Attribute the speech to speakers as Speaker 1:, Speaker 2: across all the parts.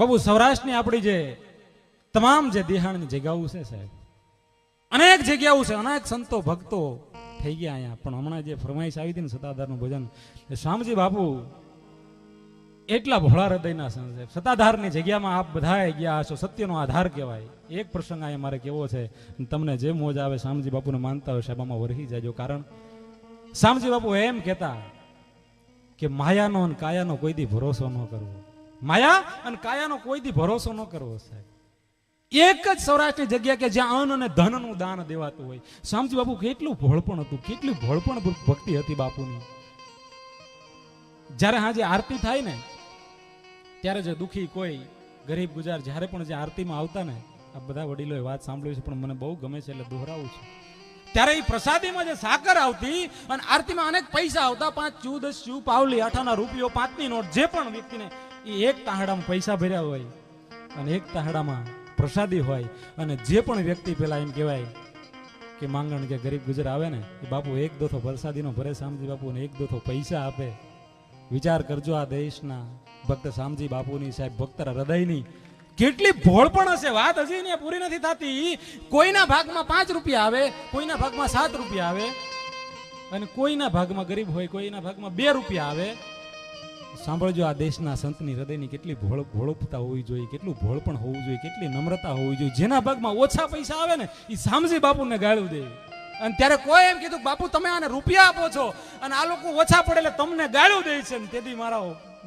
Speaker 1: બાબુ, સૌરાષ્ટ્રની આપણી જે તમામ જે દેહાણની જગ્યાઓ છે સાહેબ, અનેક જગ્યાઓ છે, અનેક સંતો ભક્તો થઈ ગયા અહીંયા. પણ હમણાં જે ફરમાઈશ આવી હતી ને સતાધારનું ભજન, એ શ્યામજી બાપુ એટલા ભોળા હૃદયના સંત છે સત્તાધારની જગ્યામાં આપ બધાએ ગયા હશો, સત્યનો આધાર કહેવાય. એક પ્રસંગ અહીંયા મારે કેવો છે તમને જે મોજ આવે શ્યામજી બાપુને માનતા હોય સાહેબ, આમાં વરહી જાજો. કારણ શ્યામજી બાપુ એમ કહેતા કે માયાનો અને કાયાનો કોઈ દી ભરોસો ન કરવો. માયા અને કાયાનો કોઈ દી ભરોસો ન કરવો સાહેબ. એક જ સૌરાષ્ટ્રની જગ્યા કે જ્યાં અન્ન અને ધનનું દાન દેવાતું હોય. શ્યામજી બાપુ, કેટલું ભોળપણ હતું, કેટલી ભોળપણ ભક્તિ હતી બાપુની. જ્યારે હાજે આરતી થાય ને, ત્યારે જે દુખી કોઈ ગરીબ ગુજાર જ્યારે પણ જે આરતીમાં આવતા ને, આ બધા વડીલોએ વાત સાંભળ્યું છે, પણ મને બહુ ગમે છે એટલે દોહરાવું છું. ત્યારે એ પ્રસાદીમાં જે સાકર આવતી અને આરતીમાં અનેક પૈસા આવતા, પાંચ ચૂ, દસ ચૂ, પાવલી, આઠાના રૂપિયો, પાંચની નોટ, જે પણ વ્યક્તિને એ એક તાહડામાં પૈસા ભર્યા હોય અને એક તાહડામાં પ્રસાદી હોય અને જે પણ વ્યક્તિ પેલા એમ કહેવાય કે માંગણ કે ગરીબ ગુજર આવે ને, એ બાપુ એક દોથો પ્રસાદીનો ભરે શામજી બાપુને એક દોથો પૈસા આપે. વિચાર કરજો આ દેશના ભક્ત શામજી બાપુની, સાહેબ ભક્તરા હૃદયની. કેટલી ભોળપણ હશે, વાત હજી ને પૂરી નથી થતી. કોઈના ભાગમાં પાંચ રૂપિયા આવે, કોઈના ભાગમાં સાત રૂપિયા આવે અને કોઈના ભાગમાં ગરીબ હોય, કોઈના ભાગમાં બે રૂપિયા આવે. સાંભળજો આ દેશના સંતની હૃદયની કેટલી ભોળ ભોળપતા હોવી જોઈએ, કેટલું ભોળપણ હોવું જોઈએ, કેટલી નમ્રતા હોવી જોઈએ. જેના ભાગમાં ઓછા પૈસા આવે ને એ સામજી બાપુને ગાળું દે. અને ત્યારે કોઈ એમ કીધું બાપુ, તમે આને રૂપિયા આપો છો. અને આ લોકો ઓછા પડે એટલે તમને ગાળું દે છે તેથી મારા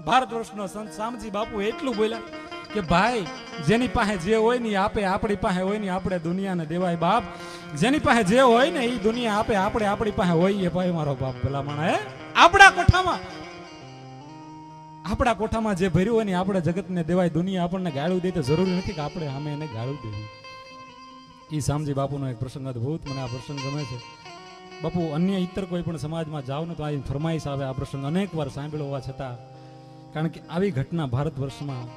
Speaker 1: ભારત વર્ષનો સંત સામજી બાપુ એટલું બોલ્યા કે, ભાઈ, જેની પાસે જે હોય ને આપે, આપણી પાસે હોય ને આપણે દુનિયાને દેવાય બાપ. જેની પાસે જે હોય ને એ દુનિયા આપે, આપણે આપણી પાસે હોય એ ભાઈ, મારો બાપ ભલામણ, હે? આપણા કોઠામાં આપણા કોઠામાં જે ભર્યું હોય ને આપણે જગતને દેવાય, દુનિયા આપણને ગાળું દે, તો જરૂરી નથી કે આપણે સામે એને ગાળું દેવી એ શામજી બાપુનો એક પ્રસંગ અદભુત, મને આ પ્રસંગ ગમે છે. બાપુ, અન્ય ઇતર કોઈ પણ સમાજમાં જાઓ ને તો આ ફરમાઈશ આવે આ પ્રસંગ અનેક વાર સાંભળ્યો હોવા છતાં. કારણ કે આવી ઘટના ભારત વર્ષમાં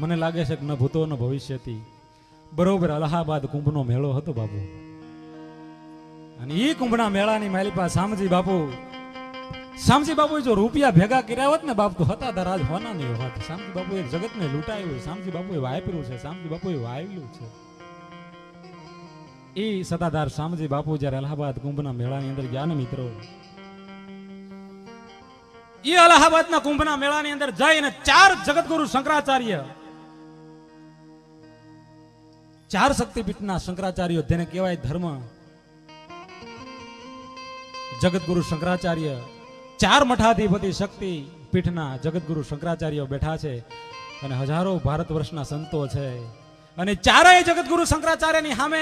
Speaker 1: મને લાગે છે કે ન ભૂતો ન ભવિષ્યથી બરોબર અલ્હાબાદ કુંભનો મેળો હતો બાપુ. અને એ કુંભના મેળાની મારી શામજી બાપુ શામજી બાબુએ જો રૂપિયા ભેગા કર્યા હોત ને બાપ, તો હતા તાર આજ હોના નહીં હોત શામજી બાપુ જગતને લૂંટાયું શામજી બાપુએ વાપર્યું છે. શામજી બાપુએ વાવ્યું છે. એ સતાધાર શામજી બાપુ જ્યારે અલ્હાબાદ કુંભના મેળાની અંદર ગયા ને મિત્રો, એ અલ્હાબાદના કુંભના મેળાની અંદર જઈને ચાર જગતગુરુ શંકરાચાર્ય, ચાર શક્તિપીઠના શંકરાચાર્યો તેને કહેવાય ધર્મ જગતગુરુ શંકરાચાર્ય ચાર મઠાધિપતિ શક્તિ પીઠના જગતગુરુ શંકરાચાર્ય બેઠા છે અને હજારો ભારત વર્ષના સંતો છે. અને ચારેય જગતગુરુ શંકરાચાર્યની સામે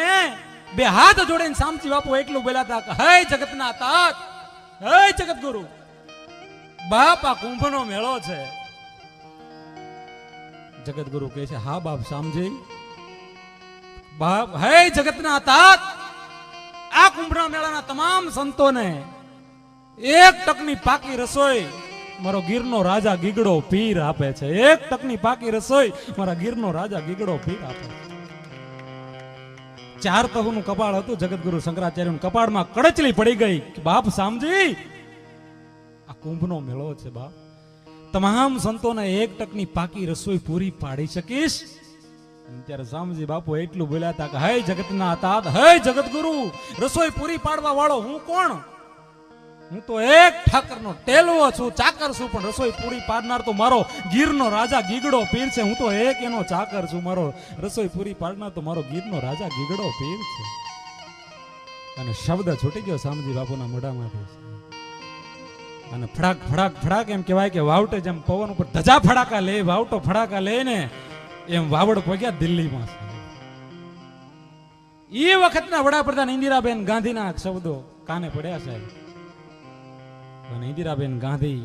Speaker 1: બે હાથ જોડીને સામચી બાપુ એકલું બોલાતા હે જગતના તાત, હે જગતગુરુ બાપ આ કુંભનો મેળો છે. જગતગુરુ કહે છે, હા બાપ સામજી, બાપ, હે જગતના તાત, આ કુંભના મેળાના તમામ સંતોને એક ટકની પાકી રસોઈ મારો ગીરનો રાજા ગીગડો પીર આપે છે. એક ટકની પાકી રસોઈ મારા ગીરનો રાજા ગીગડો પીર આપે ચાર તહુનું કપાળ હતું જગતગુરુ શંકરાચાર્યનું. કપાળમાં કડચલી પડી ગઈ બાપ સામજી, આ કુંભનો મેળો છે બાપ. તમામ સંતોને એક ટકની પાકી રસોઈ પૂરી પાડી શકીશ. ત્યારે સામજી બાપુ એટલું બોલ્યા હતા કે, હે જગતના તાત હે જગતગુરુ રસોઈ પૂરી પાડવા વાળો હું કોણ? હું તો એક ઠાકરનો ટેલવો છું, ચાકર છું, પણ રસોઈ પૂરી પાડનાર તો મારો ગીરનો રાજા ગીગડો પીર છે. હું તો એક એનો ચાકર છું, મારો રસોઈ પૂરી પાડનાર તો મારો ગીરનો રાજા ગીગડો પીર છે. અને શબ્દ છૂટી ગયો સામજી બાપુના મોઢામાંથી. અને ફડાક ફડાક ફડાક એમ કહેવાય કે વાવટે જેમ પવન ઉપર ધજા ફડાકા લે, વાવટો ફડાકા લે ને એમ વાવડ પગ્યા દિલ્હીમાં એ વખતના વડાપ્રધાન ઇન્દિરાબેન ગાંધીના શબ્દો કાને પડ્યા સાહેબ? અને ઇન્દિરાબેન ગાંધી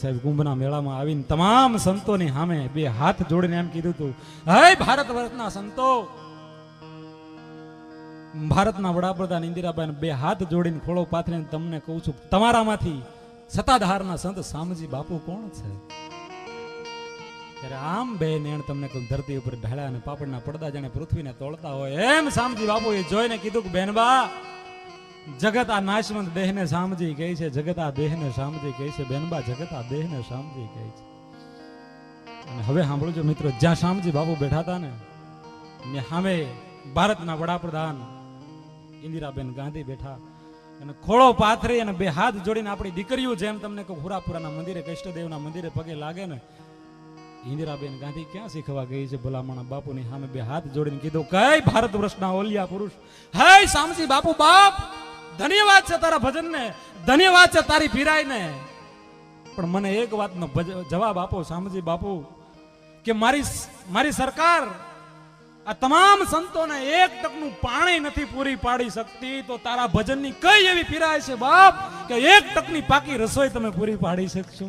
Speaker 1: સાહેબ કુંભના મેળામાં આવીને તમામ સંતોની સામે બે હાથ જોડીને એમ કીધું હતું, હે ભારત વર્ષના સંતો! ભારતના વડાપ્રધાન ઇન્દિરાબેન બે હાથ જોડીને ખોળો પાથરીને તમને કહું છું, તમારામાંથી સત્તાધારના સંત શામજી બાપુ કોણ છે? ત્યારે આમ બે નેણ તમને કહું, ધરતી ઉપર ઢાળ્યા અને પાપડના પડદા જાણે પૃથ્વીને તોડતા હોય, એમ સામજી બાપુ એ જોઈને કીધું કે, બેનબા જગત આ નાશવંત દેહને સામજી કહે છે, જગત આ દેહને સામજી કહે છે, બેનબા, જગત આ દેહને સામજી કહે છે. અને હવે સાંભળજો મિત્રો, જ્યાં શામજી બાપુ બેઠા હતા ને ને સામે ભારતના વડાપ્રધાન ઇન્દિરાબેન ગાંધી બેઠા. અને ખોળો પાથરી અને બે હાથ જોડીને આપણી દીકરીઓ જેમ તમને કહું, હુરાપુરાના મંદિરે, કૃષ્ણદેવના મંદિરે પગે લાગે ને, ઇન્દિરાબેન ગાંધી ક્યાં શીખવા ગઈ છે ભલામણા બાપુની સામે બે હાથ જોડીને કીધું, કઈ ભારત વર્ષના ઓલિયા પુરુષ? હે શામજી બાપુ બાપ! ધન્યવાદ છે તારા ભજનને. ધન્યવાદ છે તારી પીરાઈને. પણ મને એક વાતનો જવાબ આપો શામજી બાપુ, કે મારી મારી સરકાર આ તમામ સંતોને એક ટકનું પાણી નથી પૂરી પાડી શકતી, તો તારા ભજનની કઈ એવી પીરાય છે બાપ, કે એક ટકની પાકી રસોઈ તમે પૂરી પાડી શકશો?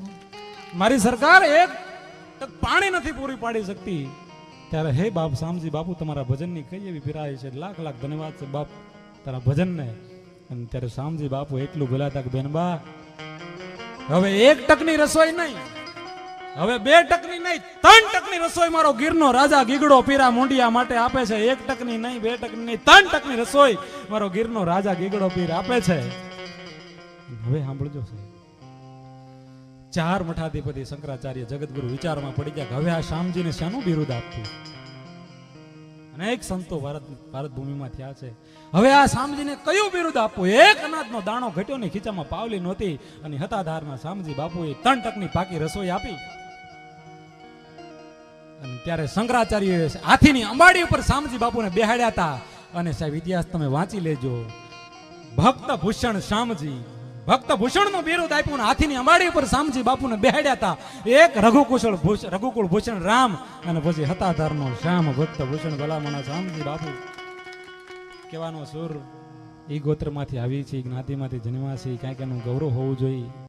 Speaker 1: મારી સરકાર એક ટક પાણી નથી પૂરી પાડી શકતી. ત્યારે હે બાપ શામજી બાપુ, તમારા ભજનની કઈ એવી પીરાય છે? લાખ લાખ ધન્યવાદ છે બાપ, તારા ભજનને. અને ત્યારે શામજી બાપુ એટલું ભૂલાતા કે બેનબા હવે એક ટકની રસોઈ નહીં. હવે બે ટકની નહીં, ત્રણ ટકની રસોઈ મારો ગીરનો રાજા ગીગડો પીરા મુંડિયા માટે આપે છે. એક ટકની નહીં, બે ટકની નહીં, ત્રણ ટકની રસોઈ મારો ગીરનો રાજા ગીગડો પીર આપે છે. હવે સાંભળજો સાહેબ. ચાર મઠાધિપતિ શંકરાચાર્ય જગતગુરુ વિચારમાં પડી ગયા હવે આ શામજીને શાનું બિરુદ આપવું? અનેક સંતો ભારત ભારત ભૂમિમાં થયા છે. હવે આ સામજીને કયું બિરુદ આપવું? એક અનાજનો દાણો ઘટ્યો ને ખીચામાં પાવલી નહોતી અને હતાધારમાં સામજી બાપુએ ત્રણ ટકની પાકી રસોઈ આપી. અને ત્યારે શંકરાચાર્ય હાથીની અંબાડી ઉપર શામજી બાપુને બેહાડ્યા હતા. અને સાહેબ, ઇતિહાસ તમે વાંચી લેજો. ભક્ત ભૂષણ શ્યામજી ભક્ત ભૂષણનું બિરુદ આપ્યું ને હાથીની અંબાડી ઉપર શામજી બાપુને બેહાડ્યા હતા. એક રઘુકુશળ રઘુકુળ ભૂષણ રામ અને પછી હતાધારનો શ્યામ ભક્ત ભૂષણ ભલામણા શામજી બાપુ. કહેવાનો સુર ઈ ગોત્રમાંથી આવી છે જ્ઞાતિમાંથી છે ક્યાંક એનું ગૌરવ હોવું જોઈએ.